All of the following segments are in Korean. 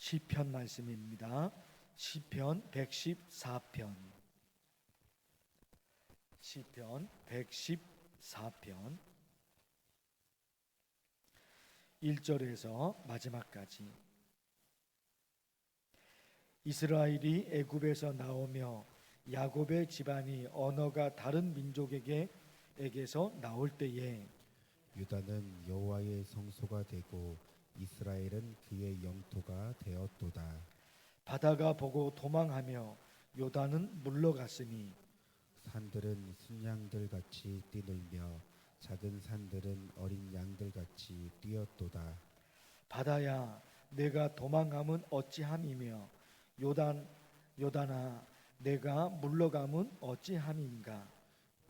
시편 말씀입니다. 시편 114편. 시편 114편 1절에서 마지막까지 이스라엘이 애굽에서 나오며 야곱의 집안이 언어가 다른 민족에게 에게서 나올 때에 유다는 여호와의 성소가 되고 이스라엘은 그의 영토가 되었도다. 바다가 보고 도망하며 요단은 물러갔으니 산들은 순양들 같이 뛰놀며 작은 산들은 어린 양들 같이 뛰었도다. 바다야 내가 도망함은 어찌함이며 요단 요단아 내가 물러감은 어찌함인가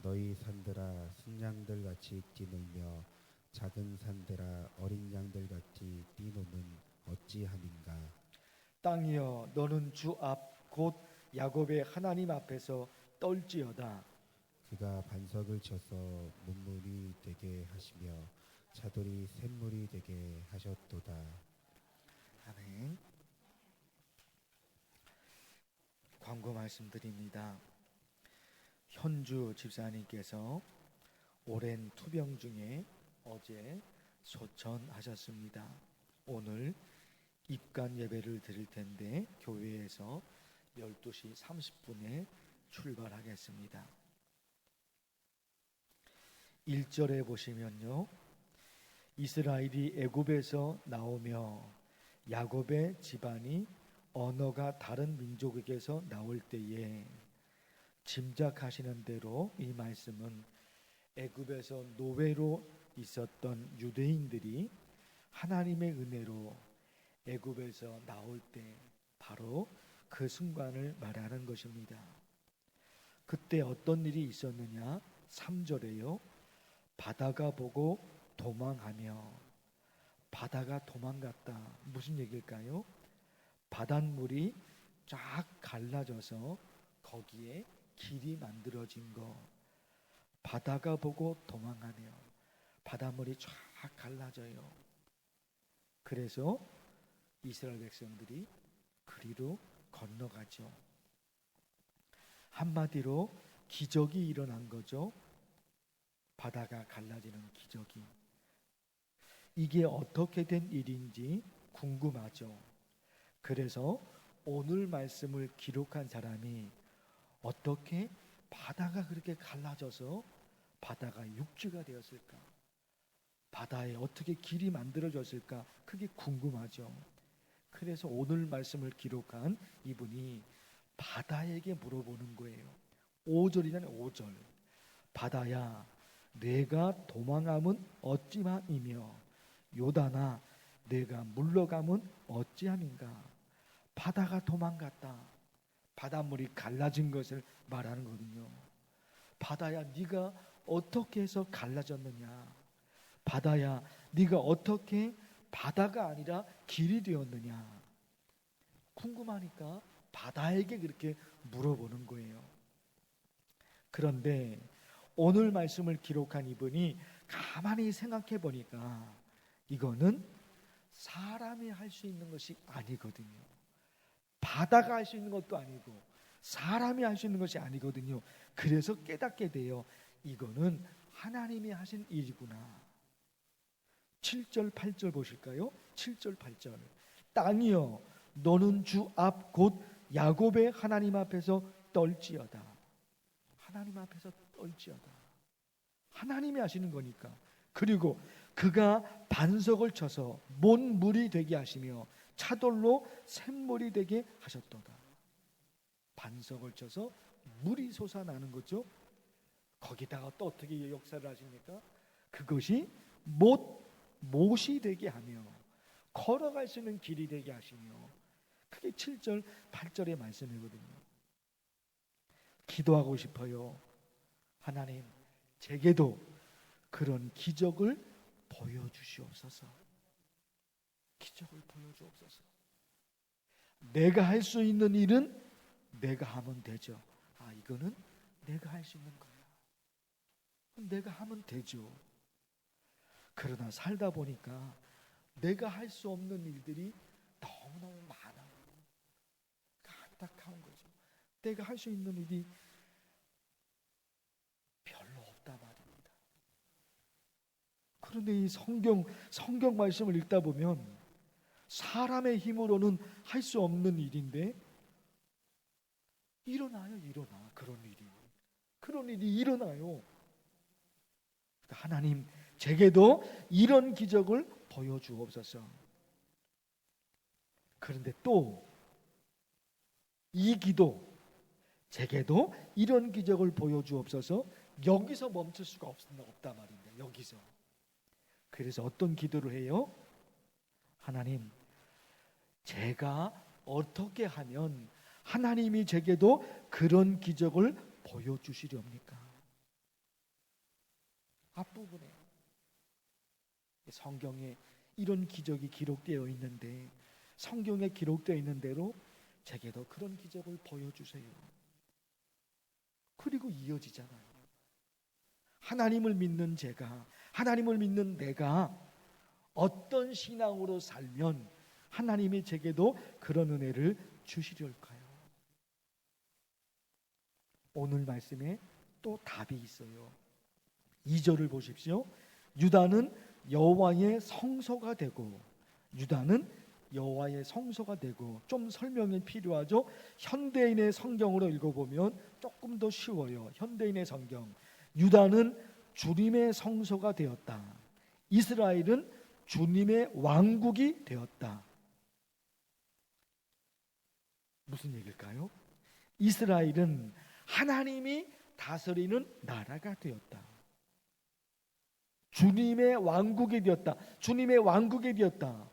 너희 산들아 순양들 같이 뛰놀며 작은 산들아 어린 양들 같이 뛰노는 어찌함인가. 땅이여 너는 주 앞 곧 야곱의 하나님 앞에서 떨지어다 그가 반석을 쳐서 문물이 되게 하시며 차돌이 샘물이 되게 하셨도다. 아멘. 광고 말씀드립니다. 현주 집사님께서 오랜 투병 중에 어제 소천하셨습니다. 오늘 입간 예배를 드릴 텐데 교회에서 12시 30분에 출발하겠습니다. 1절에 보시면요. 이스라엘이 애굽에서 나오며 야곱의 집안이 언어가 다른 민족에게서 나올 때에 짐작하시는 대로 이 말씀은 애굽에서 노예로 있었던 유대인들이 하나님의 은혜로 애굽에서 나올 때 바로 그 순간을 말하는 것입니다. 그때 어떤 일이 있었느냐? 3절에요. 바다가 보고 도망하며 바다가 도망갔다. 무슨 얘기일까요? 바닷물이 쫙 갈라져서 거기에 길이 만들어진 거. 바다가 보고 도망하며 바닷물이 쫙 갈라져요. 그래서 이스라엘 백성들이 그리로 건너가죠. 한마디로 기적이 일어난 거죠. 바다가 갈라지는 기적이. 이게 어떻게 된 일인지 궁금하죠. 그래서 오늘 말씀을 기록한 사람이 어떻게 바다가 그렇게 갈라져서 바다가 육지가 되었을까? 바다에 어떻게 길이 만들어졌을까? 그게 궁금하죠. 그래서 오늘 말씀을 기록한 이분이 바다에게 물어보는 거예요. 5절이잖아요. 5절. 바다야, 내가 도망함은 어찌함이며 요단아, 내가 물러감은 어찌함인가? 바다가 도망갔다. 바닷물이 갈라진 것을 말하는 거거든요. 바다야, 네가 어떻게 해서 갈라졌느냐? 바다야, 네가 어떻게 바다가 아니라 길이 되었느냐? 궁금하니까 바다에게 그렇게 물어보는 거예요. 그런데 오늘 말씀을 기록한 이분이 가만히 생각해 보니까 이거는 사람이 할 수 있는 것이 아니거든요. 바다가 할 수 있는 것도 아니고 사람이 할 수 있는 것이 아니거든요. 그래서 깨닫게 돼요. 이거는 하나님이 하신 일이구나. 7절 8절 보실까요? 7절 8절. 땅이여 너는 주 앞 곧 야곱의 하나님 앞에서 떨지어다. 하나님 앞에서 떨지어다. 하나님이 하시는 거니까. 그리고 그가 반석을 쳐서 몬 물이 되게 하시며 차돌로 샘물이 되게 하셨도다. 반석을 쳐서 물이 솟아나는 거죠. 거기다가 또 어떻게 역사를 하십니까? 그것이 못 못이 되게 하며 걸어갈 수 있는 길이 되게 하시며 그게 7절 8절의 말씀이거든요. 기도하고 싶어요. 하나님, 제게도 그런 기적을 보여주시옵소서. 기적을 보여주옵소서. 내가 할 수 있는 일은 내가 하면 되죠. 아, 이거는 내가 할 수 있는 거야. 내가 하면 되죠. 그러나 살다 보니까 내가 할 수 없는 일들이 너무너무 많아. 안타까운 거죠. 내가 할 수 있는 일이 별로 없다 말입니다. 그런데 이 성경 성경 말씀을 읽다 보면 사람의 힘으로는 할 수 없는 일인데 일어나요, 일어나 그런 일이 그런 일이 일어나요. 하나님 제게도 이런 기적을 보여주옵소서. 그런데 또 이 기도 제게도 이런 기적을 보여주옵소서 여기서 멈출 수가 없, 없다 말입니다. 여기서. 그래서 어떤 기도를 해요? 하나님, 제가 어떻게 하면 하나님이 제게도 그런 기적을 보여주시렵니까? 앞부분에 성경에 이런 기적이 기록되어 있는데 성경에 기록되어 있는 대로 제게도 그런 기적을 보여주세요. 그리고 이어지잖아요. 하나님을 믿는 제가, 하나님을 믿는 내가 어떤 신앙으로 살면 하나님이 제게도 그런 은혜를 주시려까요? 오늘 말씀에 또 답이 있어요. 2절을 보십시오. 유다는 여호와의 성소가 되고 유다는 여호와의 성소가 되고 좀 설명이 필요하죠. 현대인의 성경으로 읽어보면 조금 더 쉬워요. 현대인의 성경. 유다는 주님의 성소가 되었다. 이스라엘은 주님의 왕국이 되었다. 무슨 얘기일까요? 이스라엘은 하나님이 다스리는 나라가 되었다. 주님의 왕국이 되었다. 주님의 왕국이 되었다.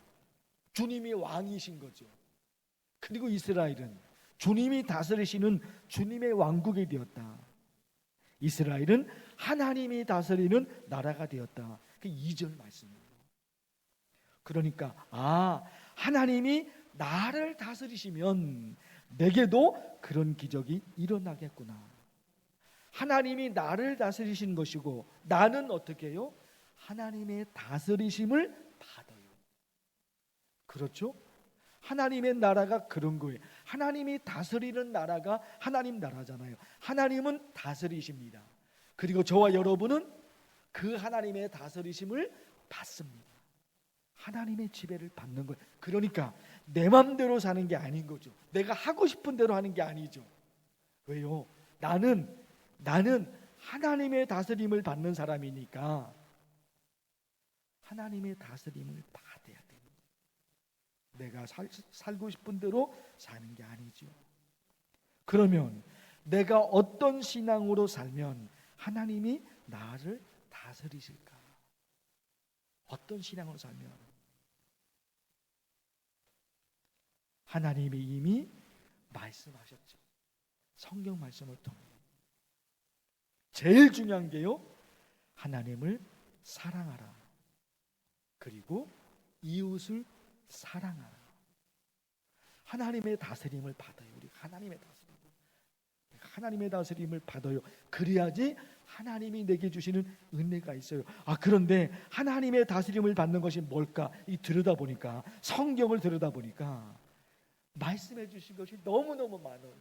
주님이 왕이신 거죠. 그리고 이스라엘은 주님이 다스리시는 주님의 왕국이 되었다. 이스라엘은 하나님이 다스리는 나라가 되었다. 그 2절 말씀이에요. 그러니까 아, 하나님이 나를 다스리시면 내게도 그런 기적이 일어나겠구나. 하나님이 나를 다스리신 것이고 나는 어떻게 해요? 하나님의 다스리심을 받아요. 그렇죠? 하나님의 나라가 그런 거예요. 하나님이 다스리는 나라가 하나님 나라잖아요. 하나님은 다스리십니다. 그리고 저와 여러분은 그 하나님의 다스리심을 받습니다. 하나님의 지배를 받는 거예요. 그러니까 내 마음대로 사는 게 아닌 거죠. 내가 하고 싶은 대로 하는 게 아니죠. 왜요? 나는 나는 하나님의 다스림을 받는 사람이니까 하나님의 다스림을 받아야 됩니다. 내가 살, 살고 싶은 대로 사는 게 아니죠. 그러면 내가 어떤 신앙으로 살면 하나님이 나를 다스리실까? 어떤 신앙으로 살면 하나님이 이미 말씀하셨죠. 성경 말씀을 통해. 제일 중요한 게요. 하나님을 사랑하라. 그리고 이웃을 사랑하라. 하나님의 다스림을 받아요. 우리 하나님의 다스림. 하나님의 다스림을 받아요. 그래야지 하나님이 내게 주시는 은혜가 있어요. 아 그런데 하나님의 다스림을 받는 것이 뭘까? 이 들여다 보니까 성경을 들여다 보니까 말씀해 주신 것이 너무너무 많아요.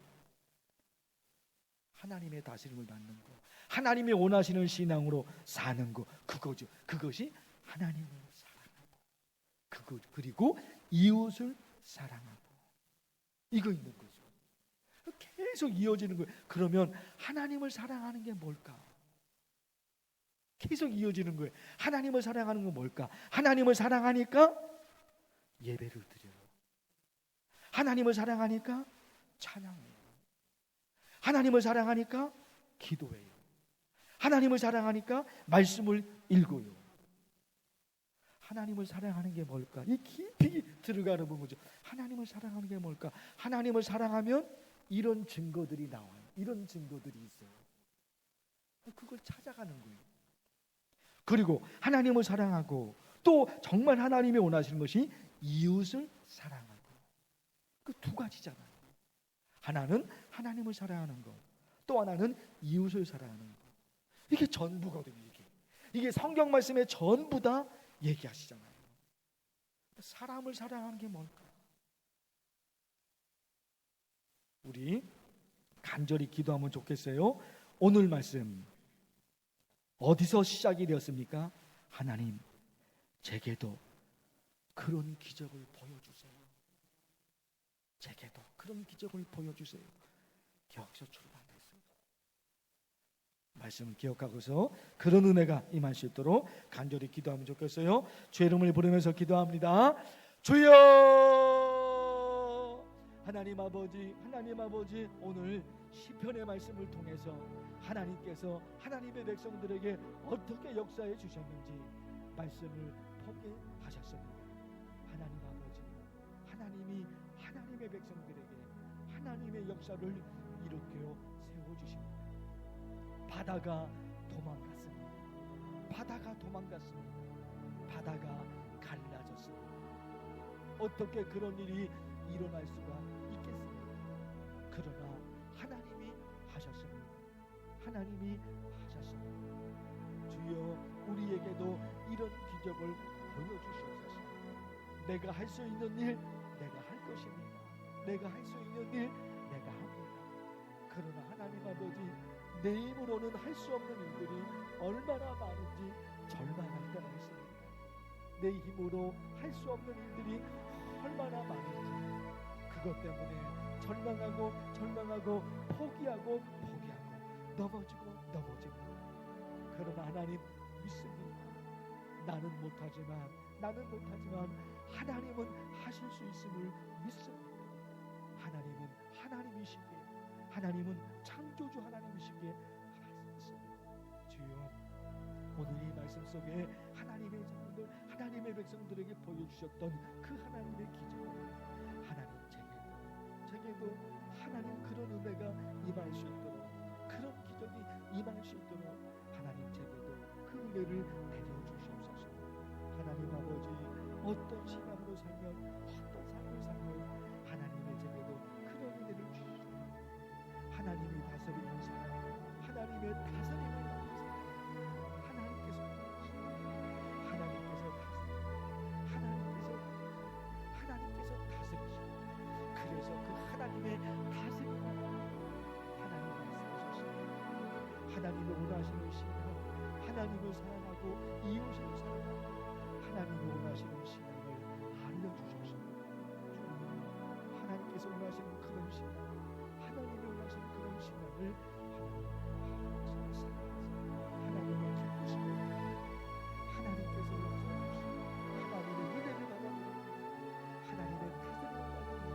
하나님의 다스림을 받는 거. 하나님이 원하시는 신앙으로 사는 거. 그거죠. 그것이 사랑하고 그리고 이웃을 사랑하고 이거 있는 거죠. 계속 이어지는 거예요. 그러면 하나님을 사랑하는 게 뭘까? 계속 이어지는 거예요. 하나님을 사랑하는 건 뭘까? 하나님을 사랑하니까 예배를 드려요. 하나님을 사랑하니까 찬양해요. 하나님을 사랑하니까 기도해요. 하나님을 사랑하니까 말씀을 읽어요. 하나님을 사랑하는 게 뭘까? 이 깊이 들어가는 거죠. 하나님을 사랑하는 게 뭘까? 하나님을 사랑하면 이런 증거들이 나와요. 이런 증거들이 있어요. 그걸 찾아가는 거예요. 그리고 하나님을 사랑하고 또 정말 하나님이 원하시는 것이 이웃을 사랑하고 그 두 가지잖아요. 하나는 하나님을 사랑하는 것, 또 하나는 이웃을 사랑하는 것. 이게 전부거든요. 이게 이게 성경 말씀의 전부 다 얘기하시잖아요. 사람을 사랑하는 게 뭘까? 우리 간절히 기도하면 좋겠어요. 오늘 말씀 어디서 시작이 되었습니까? 하나님, 제게도 그런 기적을 보여주세요. 제게도 그런 기적을 보여주세요. 여기서 출발. 말씀을 기억하고서 그런 은혜가 임할 수 있도록 간절히 기도하면 좋겠어요. 주의 이름을 부르면서 기도합니다. 주여 하나님 아버지 하나님 아버지 오늘 시편의 말씀을 통해서 하나님께서 하나님의 백성들에게 어떻게 역사해 주셨는지 말씀을 보게 하셨습니다. 하나님 아버지 하나님이 하나님의 백성들에게 하나님의 역사를 일으켜 세워 주십니다. 바다가 도망갔습니다. 바다가 도망갔습니다. 바다가 갈라졌습니다. 어떻게 그런 일이 일어날 수가 있겠습니까? 그러나 하나님이 하셨습니다. 하나님이 하셨습니다. 주여 우리에게도 이런 기적을 보여주시옵소서. 내가 할 수 있는 일 내가 할 것입니다. 내가 할 수 있는 일 내가 합니다. 그러나 하나님 아버지 내 힘으로는 할 수 없는 일들이 얼마나 많은지 절망할 때가 있습니다. 내 힘으로 할 수 없는 일들이 얼마나 많은지 그것 때문에 절망하고 절망하고 포기하고 포기하고 넘어지고 넘어지고 그러나 하나님 믿습니다. 나는 못하지만 나는 못하지만 하나님은 하실 수 있음을 믿습니다. 하나님은 하나님이시기에 하나님은 창조주 하나님이시기에. 주여 오늘 이 말씀 속에 하나님의 자녀들 하나님의 백성들에게 보여주셨던 그 하나님의 기적을 하나님 제게도 제게도 하나님 그런 은혜가 임할 수 있도록 그런 기적이 임할 수 있도록 하나님 제게도 그 은혜를 내려주시옵소서 하나님 아버지 어떤 신앙으로 살면 하나님의 원하시는 신앙 하나님을 사랑하고 이웃을 사랑하고 하나님을 원하시는 신앙을 알려주셨습니다. 주님, 하나님께서 원하시는 그런 신앙 하나님이 원하시는 그런 신앙을 하나님을 기쁘시고 하나님께서 역사하시고 하나님의 은혜를 받아들이고 하나님의 다스림을 받아들이고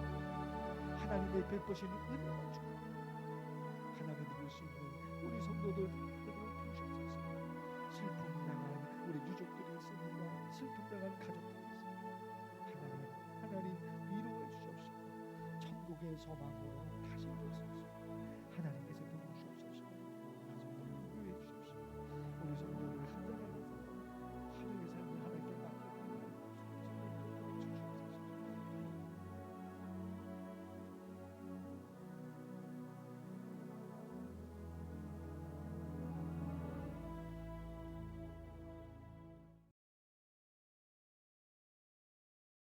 하나님의 베푸시는 은혜를 주고 있습니다